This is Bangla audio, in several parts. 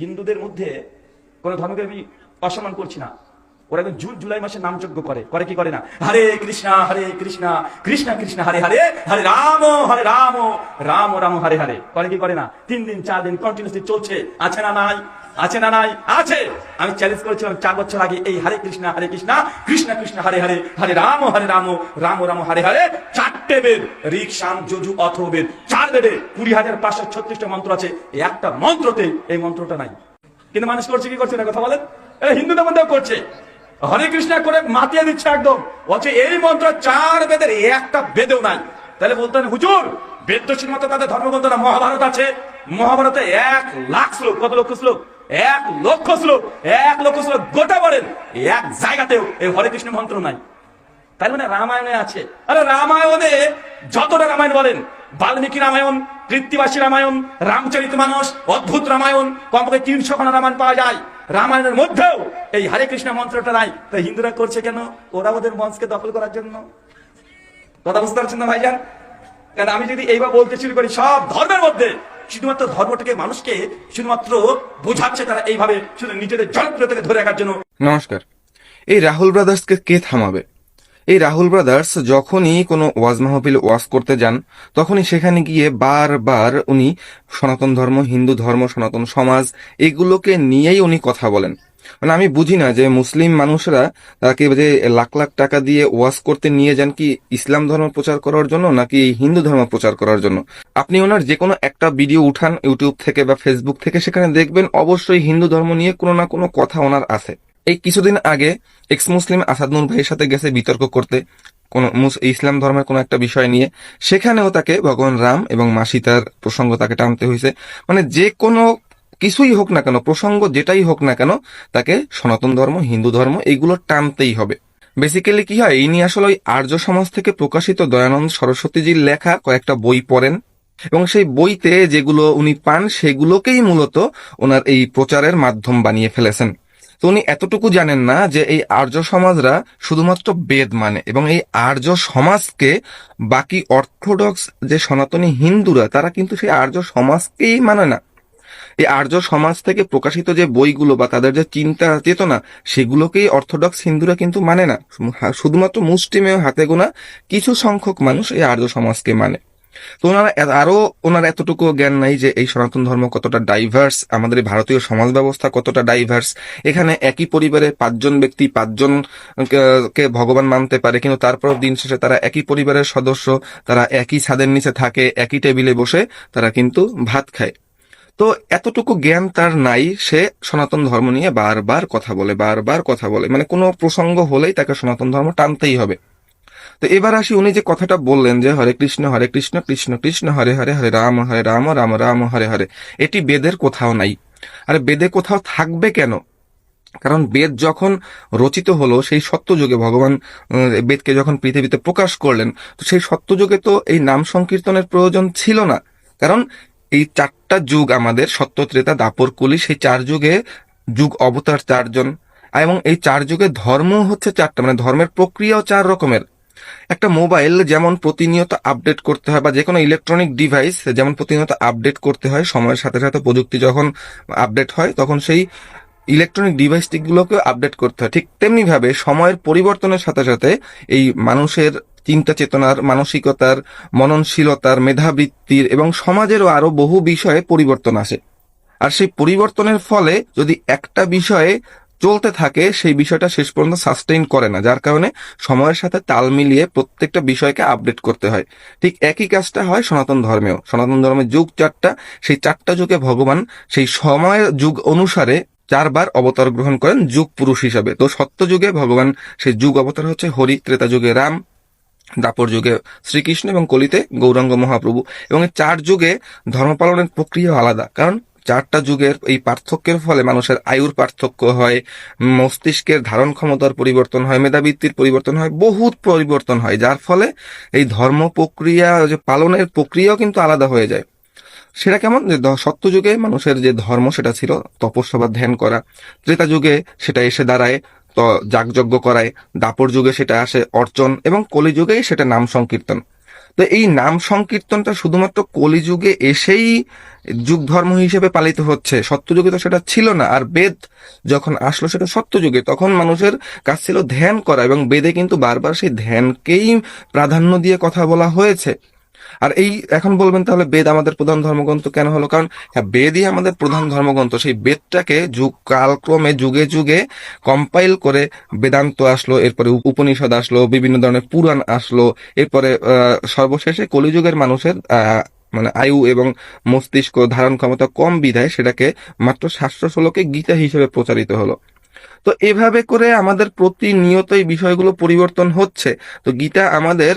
হিন্দুদের মধ্যে কোন ধর্মকে আমি অসম্মান করছি না। ওরা একদম জুন, জুলাই মাসে নামযজ্ঞ করে। করে কি করে না? হরে কৃষ্ণা হরে কৃষ্ণা কৃষ্ণা, কৃষ্ণ, হরে হরে হরে রাম হরে রাম রাম রাম, হরে হরে। করে কি করে না? তিন দিন, চার দিন কন্টিনিউসলি চলছে। আছে না নাই? আছে না নাই? আছে। আমি চ্যালেঞ্জ করেছিলাম চার বছর আগে, এই হরে কৃষ্ণা হরে কৃষ্ণা, কৃষ্ণ কৃষ্ণ, হরে হরে হরে রাম হরে রাম রাম রাম, হরে হরে চারটে বেদ ঋক শাম যজু অথ বেদ চার বেদে কুড়ি হাজার পাঁচশো ছত্রিশটা মন্ত্র আছে। একটা মন্ত্রতে এই মন্ত্রটা নাই। কিন্তু মানুষ করছে, কি করছে? না কথা বলেন। হিন্দুদের মধ্যেও করছে। হরে কৃষ্ণ করে মাতিয়ে দিচ্ছে একদম। বলছে, এই মন্ত্র চার বেদের একটা বেদেও নাই। তাহলে বলতেন, হুজুর বেদশীর মতো তাদের ধর্মগ্রন্থ না, মহাভারত আছে। মহাভারতে এক লাখ শ্লোক। কত লক্ষ শ্লোক? এক লক্ষ শ্লোক। এক লক্ষ শ্লোক গোটা বলেন। এক জায়গাতেও এই হরে কৃষ্ণ মন্ত্র নাই। তাই মানে রামায়ণে আছে। আরে রামায়ণে যতটা রামায়ণ বলেন, বাল্মীকি রামায়ণ, কৃত্তিবাসী রামায়ণ, রামচরিত মানস, অদ্ভুত রামায়ণ, কমপক্ষে তিনশো খানা রামায়ণ পাওয়া যায়। রামায়ণের মধ্যেও এই হরে কৃষ্ণ মন্ত্রটা নাই। তাই হিন্দুরা করছে কেন? ওরা ওদের মঞ্চকে দখল করার জন্য। কথা বুঝতে পারছেন না ভাইজান? কারণ আমি যদি এইবার বলতে শুরু করি, সব ধর্মের মধ্যে শুধুমাত্র ধর্মটাকে মানুষকে শুধুমাত্র বোঝাচ্ছে তারা এইভাবে শুধু নিজেদের জনপ্রিয়তাকে ধরে রাখার জন্য। নমস্কার। এই রাহুল ব্রাদার্সকে কে থামাবে? এই রাহুল ব্রাদার্স যখনই কোনো ওয়াজ মাহফিল ওয়াজ করতে যান, তখনই সেখানে গিয়ে বারবার উনি সনাতন ধর্ম, হিন্দু ধর্ম, সনাতন সমাজ এগুলোকে নিয়েই উনি কথা বলেন। মানে আমি বুঝি না যে মুসলিম মানুষরা তাকে যে লাখ লাখ টাকা দিয়ে ওয়াজ করতে নিয়ে যান কি ইসলাম ধর্ম প্রচার করার জন্য নাকি হিন্দু ধর্ম প্রচার করার জন্য? আপনি ওনার যে কোনো একটা ভিডিও উঠান ইউটিউব থেকে বা ফেসবুক থেকে সেখানে দেখবেন অবশ্যই হিন্দু ধর্ম নিয়ে কোনো না কোনো কথা ওনার আছে। এই কিছুদিন আগে এক্স মুসলিম আসাদ নূর ভাইয়ের সাথে গেছে বিতর্ক করতে। কোন ইসলাম ধর্মের কোন একটা বিষয় নিয়ে। সেখানেও তাকে ভগবান রাম এবং মা সীতার প্রসঙ্গ তাকে টানতে হয়েছে। মানে যে কোনো কিছুই হোক না কেন, প্রসঙ্গ যেটাই হোক না কেন, তাকে সনাতন ধর্ম, হিন্দু ধর্ম এগুলো টানতেই হবে। বেসিক্যালি কি হয়, ইনি আসলে ওই আর্য সমাজ থেকে প্রকাশিত দয়ানন্দ সরস্বতীজির লেখা কয়েকটা বই পড়েন। এবং সেই বইতে যেগুলো উনি পান, সেগুলোকেই মূলত ওনার এই প্রচারের মাধ্যম বানিয়ে ফেলেছেন। তো উনি এতটুকু জানেন না যে এই আর্য সমাজরা শুধুমাত্র বেদ মানে এবং এই আর্য সমাজকে বাকি অর্থোডক্স যে সনাতনী হিন্দুরা, তারা কিন্তু সেই আর্য সমাজকেই মানে না। এই আর্য সমাজ থেকে প্রকাশিত যে বইগুলো বা তাদের যে চিন্তা চেতনা, সেগুলোকেই অর্থোডক্স হিন্দুরা কিন্তু মানে না। শুধুমাত্র মুষ্টিমেয় হাতে গোনা কিছু সংখ্যক মানুষ এই আর্য সমাজকে মানে। তো ওনারা আরও ওনার এতটুকু জ্ঞান নাই যে এই সনাতন ধর্ম কতটা ডাইভার্স আমাদের ভারতীয় সমাজ ব্যবস্থা কতটা ডাইভার্স এখানে একই পরিবারে পাঁচজন ব্যক্তি, পাঁচজন কে ভগবান মানতে পারে, কিন্তু তারপর দিন শেষে তারা একই পরিবারের সদস্য, তারা একই ছাদের নিচে থাকে, একই টেবিলে বসে তারা কিন্তু ভাত খায়। তো এতটুকু জ্ঞান তার নাই, সে সনাতন ধর্ম নিয়ে বারবার কথা বলে, বারবার কথা বলে। মানে কোনো প্রসঙ্গ হলেই তাকে সনাতন ধর্ম টানতেই হবে। তো এবার আসি উনি যে কথাটা বললেন যে হরে কৃষ্ণ হরে কৃষ্ণ কৃষ্ণ কৃষ্ণ, হরে হরে হরে রাম হরে রাম রাম রাম, হরে হরে। এটি বেদের কোথাও নাই। আরে বেদে কোথাও থাকবে কেন? কারণ বেদ যখন রচিত হলো, সেই সত্যযুগে ভগবান বেদকে যখন পৃথিবীতে প্রকাশ করলেন, তো সেই সত্যযুগে তো এই নাম সংকীর্তনের প্রয়োজন ছিল না। কারণ এই চারটা যুগ আমাদের সত্য, ত্রেতা, দাপর, কুলি, সেই চার যুগে যুগ অবতার চারজন। এবং এই চার যুগে ধর্ম হচ্ছে চারটা মানে ধর্মের প্রক্রিয়াও চার রকমের। একটা মোবাইল যেমন প্রতিনিয়ত আপডেট করতে হয় বা যে কোনো ইলেকট্রনিক ডিভাইস যেমন প্রতিনিয়ত আপডেট করতে হয়, সময়ের সাথে সাথে প্রযুক্তি যখন আপডেট হয়, তখন সেই ইলেকট্রনিক ডিভাইসটিগুলোকে আপডেট করতে হয়। ঠিক তেমনিভাবে সময়ের পরিবর্তনের সাথে সাথে এই মানুষের চিন্তা চেতনার, মানসিকতার, মননশীলতার, মেধাবৃত্তির এবং সমাজেরও আরও বহু বিষয়ে পরিবর্তন আসে। আর সেই পরিবর্তনের ফলে যদি একটা বিষয়ে চলতে থাকে, সেই বিষয়টা শেষ পর্যন্ত সাস্টেইন করে না। যার কারণে সময়ের সাথে তাল মিলিয়ে প্রত্যেকটা বিষয়কে আপডেট করতে হয়। ঠিক একই কাজটা হয় সনাতন ধর্মেও। সনাতন ধর্মের যুগ চারটা, সেই চারটা যুগে ভগবান সেই সময়ের যুগ অনুসারে চারবার অবতার গ্রহণ করেন যুগ পুরুষ হিসাবে। তো সত্য যুগে ভগবান সেই যুগ অবতার হচ্ছে হরি, ত্রেতা যুগে রাম, দাপর যুগে শ্রীকৃষ্ণ এবং কলিতে গৌরাঙ্গ মহাপ্রভু। এবং চার যুগে ধর্ম পালনের প্রক্রিয়া আলাদা। কারণ চারটা যুগের এই পার্থক্যের ফলে মানুষের আয়ুর পার্থক্য হয়, মস্তিষ্কের ধারণ ক্ষমতার পরিবর্তন হয়, মেধাবৃত্তির পরিবর্তন হয়, বহুত পরিবর্তন হয়, যার ফলে এই ধর্ম প্রক্রিয়া যে পালনের প্রক্রিয়াও কিন্তু আলাদা হয়ে যায়। সেটা কেমন? যে সত্যযুগে মানুষের যে ধর্ম সেটা ছিল তপস্যা ধ্যান করা, ত্রেতা যুগে সেটা এসে দাঁড়ায়, তো, যাগযজ্ঞ করায়, দাপর যুগে সেটা আসে অর্চন, এবং কলিযুগেই সেটা নাম সংকীর্তন। তো এই নাম সংকীর্তনটা শুধুমাত্র কলিযুগে এসেই যুগ ধর্ম হিসেবে পালিত হচ্ছে। সত্যযুগে তো সেটা ছিল না, আর বেদ যখন আসলো সেটা সত্যযুগে। তখন মানুষের কাজ ছিল ধ্যান করা, এবং বেদে কিন্তু বারবার সেই ধ্যানকেই প্রাধান্য দিয়ে কথা বলা হয়েছে। আর এই, এখন বলবেন তাহলে বেদ আমাদের প্রধান ধর্মগ্রন্থ কেন হলো? কারণ হ্যাঁ বেদই আমাদের প্রধান ধর্মগ্রন্থ। সেই বেদটাকে যুগ, কালক্রমে যুগে যুগে কম্পাইল করে বেদান্ত আসলো, এরপরে উপনিষদ আসলো, বিভিন্ন ধরনের পুরাণ আসলো, এরপরে সর্বশেষে কলিযুগের মানুষের মানে আয়ু এবং মস্তিষ্ক ধারণ ক্ষমতা কম বিধায় সেটাকে মাত্র শাস্ত্র শ্লোকে গীতা হিসেবে প্রচারিত হলো। তো এভাবে করে আমাদের প্রতিনিয়ত এই বিষয়গুলো পরিবর্তন হচ্ছে। তো গীতা আমাদের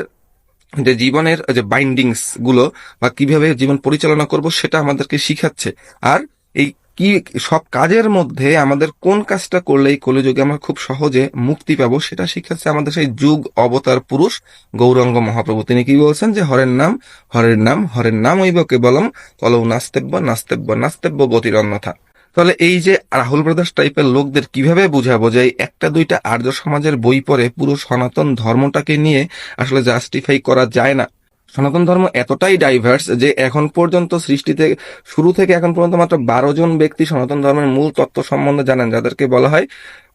যে জীবনের, যে বাইন্ডিংসগুলো বা কীভাবে জীবন পরিচালনা করব সেটা আমাদেরকে শিখাচ্ছে। আর এই কি, সব কাজের মধ্যে আমাদের কোন কাজটা করলে এই কলিযুগে আমরা খুব সহজে মুক্তি পাবো সেটা শিখাচ্ছে আমাদের সেই যুগ অবতার পুরুষ গৌরাঙ্গ মহাপ্রভু। তিনি কি বলছেন যে, হরের নাম হরের নাম হরের নাম হইব কেবলম কলৌ নাস্তেব্য নাস্তেব্য নাস্তেব্য গতির অন্যথা তাহলে এই যে রাহুল ব্রাদার্স টাইপের লোকদের কীভাবে বোঝাবো যে একটা দুইটা আর্য সমাজের বই পড়ে পুরো সনাতন ধর্মটাকে নিয়ে আসলে জাস্টিফাই করা যায় না? সনাতন ধর্ম এতটাই ডাইভার্স যে এখন পর্যন্ত সৃষ্টিতে, শুরু থেকে এখন পর্যন্ত মাত্র বারো জন ব্যক্তি সনাতন ধর্মের মূল তত্ত্ব সম্বন্ধে জানেন, যাদেরকে বলা হয়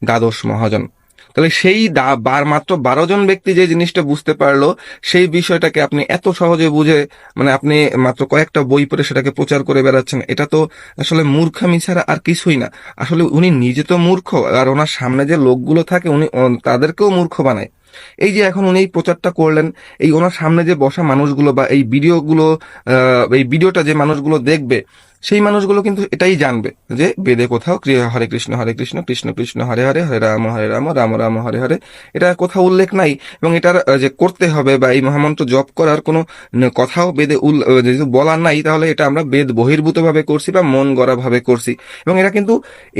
দ্বাদশ মহাজন। তাহলে সেই মাত্র বারো জন ব্যক্তি যে জিনিসটা বুঝতে পারল, সেই বিষয়টাকে আপনি এত সহজে বুঝে মানে আপনি মাত্র কয়েকটা বই পড়ে সেটাকে প্রচার করে বেড়াচ্ছেন, এটা তো আসলে মূর্খামি ছাড়া আর কিছুই না। আসলে উনি নিজে তো মূর্খ, আর ওনার সামনে যে লোকগুলো থাকে, উনি তাদেরকেও মূর্খ বানায়। এই যে এখন উনি এই প্রচারটা করলেন, এই ওনার সামনে যে বসা মানুষগুলো বা এই ভিডিওগুলো এই ভিডিওটা যে মানুষগুলো দেখবে সেই মানুষগুলো কিন্তু এটাই জানবে যে বেদে কোথাও হরে কৃষ্ণ হরে কৃষ্ণ কৃষ্ণ কৃষ্ণ হরে হরে হরে রাম হরে রাম রাম রাম হরে হরে। এটা কোথাও উল্লেখ নাই এবং এটার যে করতে হবে বা এই মহামন্ত্র জপ করার কোনো কথাও বেদে যেহেতু বলার নাই তাহলে এটা আমরা বেদ বহির্ভূত ভাবে করছি বা মন গড়া ভাবে করছি। এবং এরা কিন্তু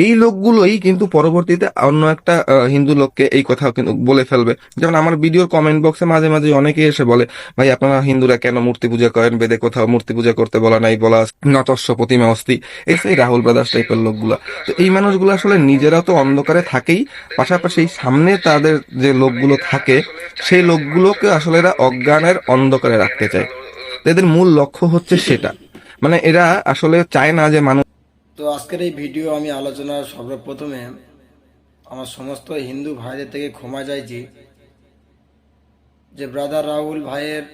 এই লোকগুলোই কিন্তু পরবর্তীতে অন্য একটা হিন্দু লোককে এই কথা কিন্তু বলে ফেলবে। যেমন আমার ভিডিওর কমেন্ট বক্সে মাঝে মাঝে অনেকে এসে বলে ভাই আপনারা হিন্দুরা কেন মূর্তি পূজা করেন? বেদে কোথাও মূর্তি পূজা করতে বলা নাই বলা আছে, অস্থি, এই সেই রাহুল ব্রাদার্স টাইপের লোকগুলা। তো এই মানুষগুলো আসলে নিজেরা তো অন্ধকারে থাকেই, পাশাপাশি সামনে তাদের যে লোকগুলো থাকে, সেই লোকগুলোকে আসলে এরা অজ্ঞানের অন্ধকারে রাখতে চায়। এদের মূল লক্ষ্য হচ্ছে সেটা। মানে এরা আসলে চায় না যে মানুষ তো আজকের এই ভিডিও আমি আলোচনা সর্বপ্রথমে আমার সমস্ত হিন্দু ভাইদের থেকে ক্ষমা চাইছি যে ব্রাদার রাহুল ভাইয়ের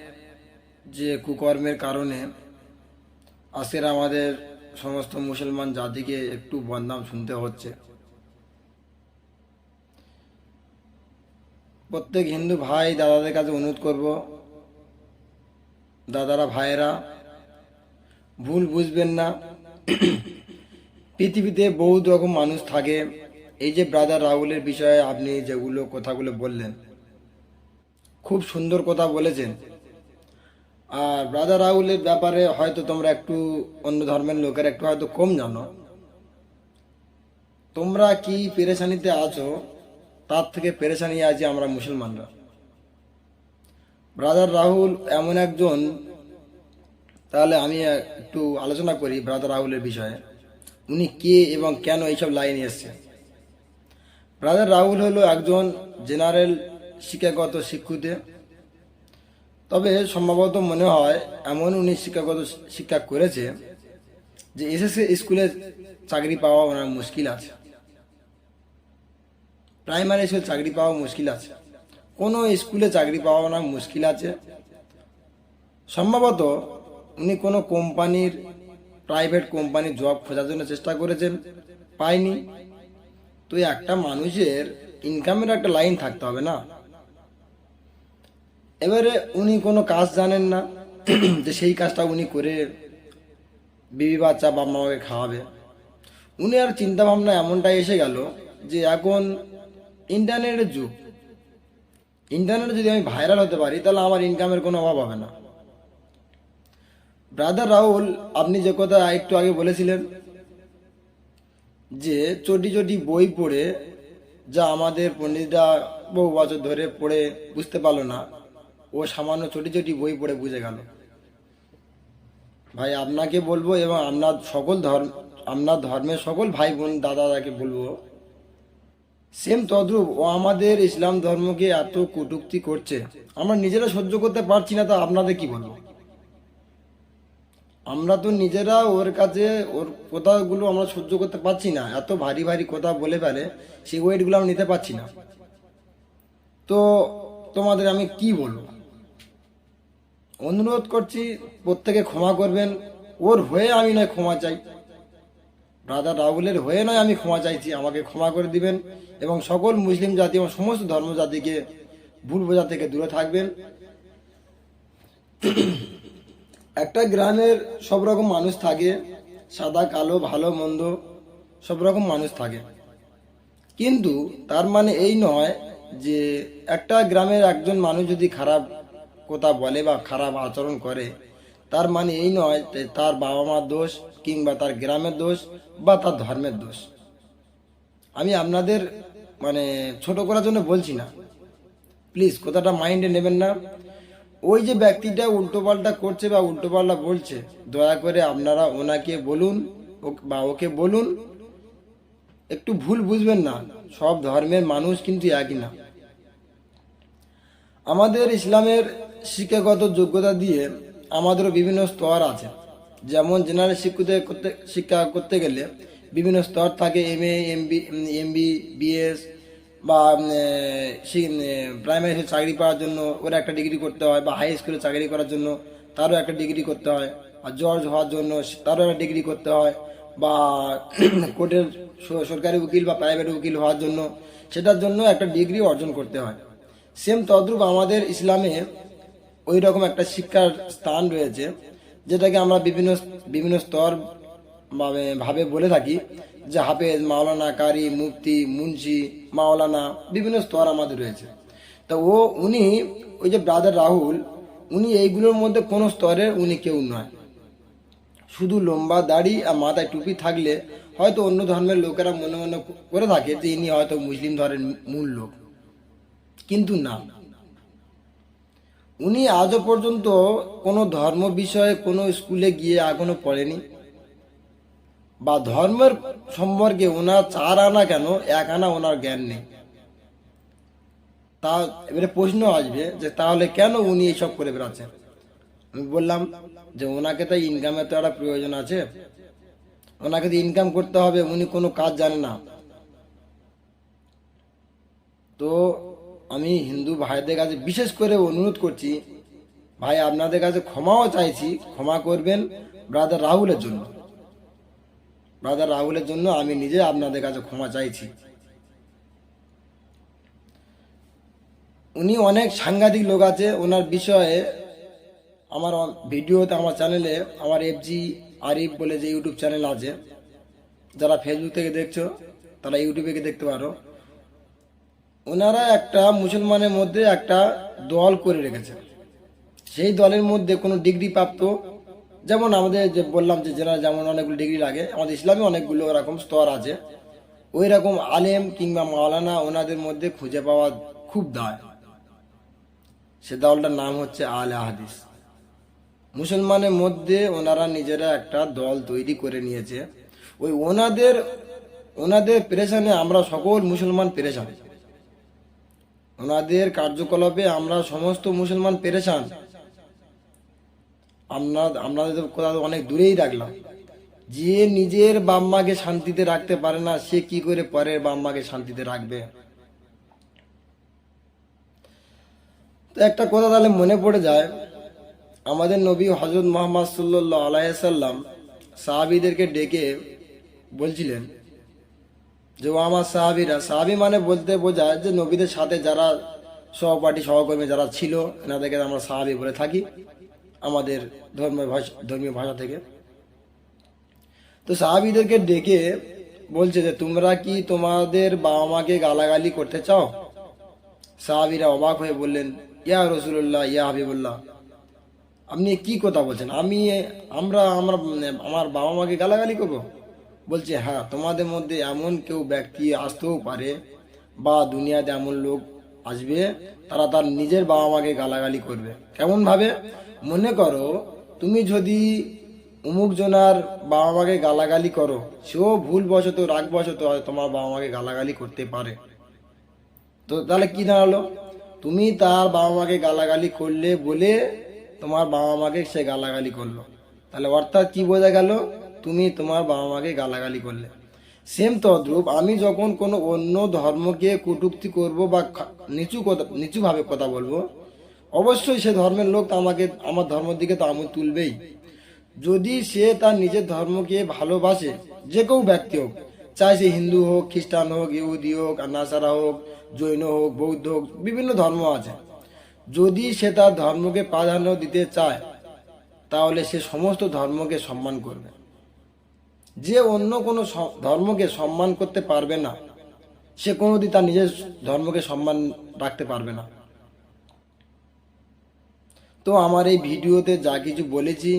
যে কুকর্মের কারণে আজকের আমাদের সমস্ত মুসলমান জাতিকে একটু বদনাম শুনতে হচ্ছে। প্রত্যেক হিন্দু ভাই দাদাদের কাছে অনুরোধ করব, দাদারা, ভাইয়েরা, ভুল বুঝবেন না। পৃথিবীতে বহুত রকম মানুষ থাকে। এই যে ব্রাদার রাহুলের বিষয়ে আপনি যেগুলো কথাগুলো বললেন, খুব সুন্দর কথা বলেছেন। আর ব্রাদার রাহুলের ব্যাপারে হয়তো তোমরা একটু অন্য ধর্মের লোকের একটু হয়তো কম জানো। তোমরা কি পেরেশানিতে আছো, তার থেকে পেরেশানি আছি আমরা মুসলমানরা। ব্রাদার রাহুল এমন একজন, তাহলে আমি একটু আলোচনা করি ব্রাদার রাহুলের বিষয়ে। উনি কে এবং কেন এইসব লাইনে এসছেন ব্রাদার রাহুল হলো একজন জেনারেল শিক্ষাগত শিক্ষুতে। তবে সম্ভবত মনে হয় এমন উনি শিক্ষাগত শিক্ষা করেছে যে এসএসসি স্কুলে চাকরি পাওয়া ওনার মুশকিল আছে। প্রাইমারি স্কুলে চাকরি পাওয়া মুশকিল আছে। কোনো স্কুলে চাকরি পাওয়া ওনার মুশকিল আছে। সম্ভবত উনি কোনো কোম্পানির, প্রাইভেট কোম্পানির জব খোঁজার জন্য চেষ্টা করেছেন, পায়নি। তো একটা মানুষের ইনকামের একটা লাইন থাকতে হবে না। এবারে উনি কোনো কাজ জানেন না, যে সেই কাজটা উনি করে বিবি বাচ্চা বাবা মাকে খাওয়াবে। উনি আর চিন্তা ভাবনা এমনটাই এসে গেল যে এখন ইন্টারনেটের যুগ। ইন্টারনেটে যদি আমি ভাইরাল হতে পারি, তাহলে আমার ইনকামের কোনো অভাব হবে না। ব্রাদার রাহুল, আপনি যে কথা একটু আগে বলেছিলেন যে চটি চটি বই পড়ে যা আমাদের পণ্ডিতরা বহু বছর ধরে পড়ে বুঝতে পারল না। ও সামান্য চটি চটি বই পড়ে বুঝে গেল। ভাই, আপনাকে বলব এবং আপনার সকল ধর্ম, আপনার ধর্মের সকল ভাই বোন দাদা দাদাকে বলব সেম তদ্রূপ ও আমাদের ইসলাম ধর্মকে এত কটূক্তি করছে, আমরা নিজেরা সহ্য করতে পারছি না তা আপনাদের কি বলব? আমরা তো নিজেরা ওর কাছে, ওর কথাগুলো আমরা সহ্য করতে পারছি না, এত ভারী ভারী কথা বলে ফেলে, সেই ওয়েটগুলো আমরা নিতে পারছি না। তো তোমাদের আমি কি বলব? অনুরোধ করছি, প্রত্যেকে ক্ষমা করবেন। ওর হয়ে আমি নয় ক্ষমা চাই। ব্রাদার রাহুলের হয়ে নয় আমি ক্ষমা চাইছি, আমাকে ক্ষমা করে দিবেন এবং সকল মুসলিম জাতি এবং সমস্ত ধর্ম জাতিকে, ভুল বোঝা থেকে দূরে থাকবেন। একটা গ্রামের সব রকম মানুষ থাকে, সাদা, কালো, ভালো, মন্দ, সব রকম মানুষ থাকে। কিন্তু তার মানে এই নয় যে একটা গ্রামের একজন মানুষ যদি খারাপ কথা বলে বা খারাপ আচরণ করে, তার মানে এই নয় যে তার বাবা মার দোষ কিংবা তার গ্রামের দোষ বা তার ধর্মের দোষ। আমি আপনাদের মানে ছোট করার জন্য বলছি না। প্লিজ, কথাটা মাইন্ডে নেবেন না। ওই যে ব্যক্তিটা উল্টোপাল্টা করছে বা উল্টোপাল্টা বলছে, দয়া করে আপনারা ওনাকে বলুন বা ওকে বলুন, একটু ভুল বুঝবেন না। সব ধর্মের মানুষ কিন্তু একই না। আমাদের ইসলামের শিক্ষাগত যোগ্যতা দিয়ে আমাদেরও বিভিন্ন স্তর আছে। যেমন জেনারেল শিক্ষিত করতে, শিক্ষা করতে গেলে বিভিন্ন স্তর থাকে M A M B M B B S বা প্রাইমারি চাকরি পাওয়ার জন্য ওরা একটা ডিগ্রি করতে হয় বা হাই স্কুলে চাকরি করার জন্য তারও একটা ডিগ্রি করতে হয় আর জজ হওয়ার জন্য তারও একটা ডিগ্রি করতে হয় বা কোর্টের সরকারি উকিল বা প্রাইভেট উকিল হওয়ার জন্য সেটার জন্য একটা ডিগ্রি অর্জন করতে হয়। সেম তদ্রূপ আমাদের ইসলামে ওই রকম একটা শিক্ষার স্থান রয়েছে, যেটাকে আমরা বিভিন্ন বিভিন্ন স্তর ভাবে বলে থাকি। যে হাফেজ, মাওলানা, কারি, মুফতি, মুন্সি, মাওলানা বিভিন্ন স্তর আমাদের রয়েছে। তা ও, উনি, ওই যে ব্রাদার রাহুল, উনি এইগুলোর মধ্যে কোনো স্তরে উনি কেউ নয়। শুধু লম্বা দাড়ি আর মাথায় টুপি থাকলে হয়তো অন্য ধর্মের লোকেরা মনে মনে করে থাকে যে ইনি হয়তো মুসলিম ধর্মের মূল লোক। কিন্তু না। উনি আজও পর্যন্ত কোনো ধর্ম বিষয়ে কোনো স্কুলে গিয়ে এখনও পড়েনি? বা ধর্মের সম্পর্কে ওনার চার আনা কেন? এক আনা ওনার জ্ঞান নেই। তা এবারে প্রশ্ন আসবে যে তাহলে কেন উনি এইসব করে বেড়াচ্ছেন? আমি বললাম যে ওনাকে তো ইনকামের তো একটা প্রয়োজন আছে। ওনাকে তো ইনকাম করতে হবে, উনি কোনো কাজ জানে না। তো আমি হিন্দু ভাইদের কাছে বিশেষ করে অনুরোধ করছি, ভাই আপনাদের কাছে ক্ষমাও চাইছি, ক্ষমা করবেন ব্রাদার রাহুলের জন্য। ব্রাদার রাহুলের জন্য আমি নিজে আপনাদের কাছে ক্ষমা চাইছি। উনি অনেক সাংঘাতিক লোক আছে, ওনার বিষয়ে আমার ভিডিওতে, আমার চ্যানেলে, আমার এফজি আরিফ বলে যে ইউটিউব চ্যানেল আছে, যারা ফেসবুক থেকে দেখছ, তারা ইউটিউবে দেখতে পারো। ওনারা একটা মুসলমানের মধ্যে একটা দল করে রেখেছে। সেই দলের মধ্যে কোনো ডিগ্রি প্রাপ্ত যেমন আমাদের যে বললাম যে যারা যেমন অনেকগুলো ডিগ্রি লাগে, আমাদের ইসলামে অনেকগুলো এরকম স্তর আছে। ওই রকম আলেম কিংবা মাওলানা ওনাদের মধ্যে খুঁজে পাওয়া খুব দায়। সে দলটার নাম হচ্ছে আলে হাদিস মুসলমানের মধ্যে ওনারা নিজেরা একটা দল তৈরি করে নিয়েছে। ওই ওনাদের ওনাদের পেরেশানে আমরা সকল মুসলমান পেরেশান। ওনাদের কার্যকলাপে আমরা সমস্ত মুসলমান পেরেছান আমরা কথা অনেক দূরেই রাখলাম। যে নিজের বাম্মাকে শান্তিতে রাখতে পারে না, সে কি করে পরের বাম্মাকে শান্তিতে রাখবে? তো একটা কথা তাহলে মনে পড়ে যায়, আমাদের নবী হজরত মোহাম্মদ সাল্লাহ আলাইসাল্লাম সাহাবিদেরকে ডেকে বলছিলেন যে ও আমার সাহাবিরা, সাহাবি মানে বলতে বোঝায় যে নবীদের সাথে যারা সহপাঠী, সহকর্মী যারা ছিল, এনাদেরকে আমরা সাহাবি বলে থাকি আমাদের ধর্মের ভাষা, ধর্মীয় ভাষা থেকে। তো সাহাবিদেরকে ডেকে বলছে যে, তোমরা কি তোমাদের বাবা মাকে গালাগালি করতে চাও? সাহাবিরা অবাক হয়ে বললেন, ইয়া রসুল্লাহ ইয়া হাবিবুল্লাহ, আপনি কি কথা বলছেন? আমি, আমরা আমরা আমার বাবা মাকে গালাগালি করব? বলছে হ্যাঁ তোমাদের মধ্যে এমন কেউ ব্যক্তি আসতেও পারে বা দুনিয়াতে এমন লোক আসবে, তারা তার নিজের বাবা মাকে গালাগালি করবে। কেমন ভাবে মনে করো, তুমি যদি অমুক জনার বাবা মাকে গালাগালি করো, সেও ভুল বশত রাগ বশত হয় তোমার বাবা মাকে গালাগালি করতে পারে। তো তাহলে কি দাঁড়াল? তুমি তার বাবা মাকে গালাগালি করলে বলে তোমার বাবা মাকে সে গালাগালি করল। তাহলে অর্থাৎ কি বোঝা গেল? তুমি তোমার বাবা মাকে গালাগালি করলে। সেম তদ্রূপ আমি যখন কোনো অন্য ধর্মকে কটূক্তি করব বা নিচু কথা নিচুভাবে কথা বলব, অবশ্যই সে ধর্মের লোক তো আমাকে আমার ধর্মের দিকে তো আমি তুলবেই। যদি সে তার নিজের ধর্মকে ভালোবাসে, যে কেউ ব্যক্তি হোক, চাই সে হিন্দু হোক, খ্রিস্টান হোক, ইহুদি হোক নাসারা হোক, জৈন হোক, বৌদ্ধ হোক, বিভিন্ন ধর্ম আছে। যদি সে তার ধর্মকে প্রাধান্য দিতে চায়, তাহলে সে সমস্ত ধর্মকে সম্মান করবে। যে অন্য কোনো ধর্মকে সম্মান করতে পারবে না, সে কোনোদিন তার নিজের ধর্মকে সম্মান রাখতে পারবে না। তো আমার এই ভিডিওতে যা কিছু বলেছি,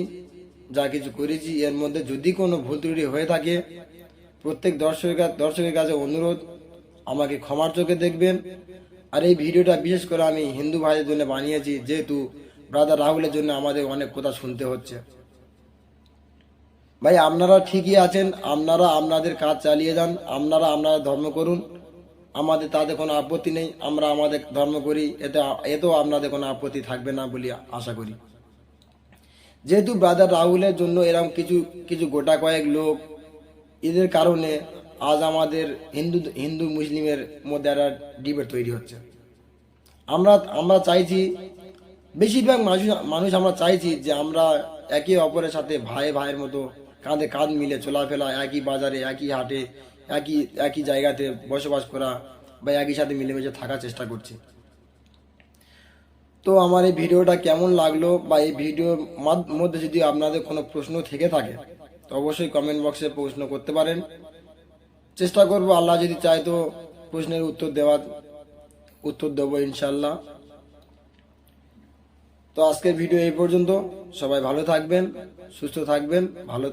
যা কিছু করেছি, এর মধ্যে যদি কোনো ভুল ত্রুটি হয়ে থাকে, প্রত্যেক দর্শকের দর্শকের কাছে অনুরোধ, আমাকে ক্ষমার চোখে দেখবেন। আর এই ভিডিওটা বিশেষ করে আমি হিন্দু ভাইদের জন্য বানিয়েছি, যেহেতু ব্রাদার রাহুলের জন্য আমাদের অনেক কথা শুনতে হচ্ছে। ভাই, আপনারা ঠিকই আছেন, আপনারা আপনাদের কাজ চালিয়ে যান, আপনারা আপনারা ধর্ম করুন। আমাদের তাতে কোনো আপত্তি নেই, আমরা আমাদের ধর্ম করি, এতে এতেও আপনাদের কোনো আপত্তি থাকবে না বলে আশা করি। যেহেতু ব্রাদার রাহুলের জন্য এরকম কিছু কিছু গোটা কয়েক লোক, এদের কারণে আজ আমাদের হিন্দু হিন্দু মুসলিমের মধ্যে একটা ডিবেট তৈরি হচ্ছে। আমরা আমরা চাইছি, বেশিরভাগ মানুষ মানুষ আমরা চাইছি যে আমরা একে অপরের সাথে ভাই ভাইয়ের মতো কাঁধে কাঁধ মিলে চলাফেরা, একই বাজারে, একই হাটে, একই একই জায়গাতে বসবাস করা বা একই সাথে মিলেমিশে থাকার চেষ্টা করছি। তো আমার এই ভিডিওটা কেমন লাগল বা এই ভিডিওর মাধ- মধ্যে যদি আপনাদের কোনো প্রশ্ন থেকে থাকে, তো অবশ্যই কমেন্ট বক্সে প্রশ্ন করতে পারেন। চেষ্টা করব, আল্লাহ যদি চায় তো প্রশ্নের উত্তর দেওয়ার, উত্তর দেবো ইনশাল্লাহ তো আজকের ভিডিও এই পর্যন্ত। সবাই ভালো থাকবেন, সুস্থ থাকবেন, ভালো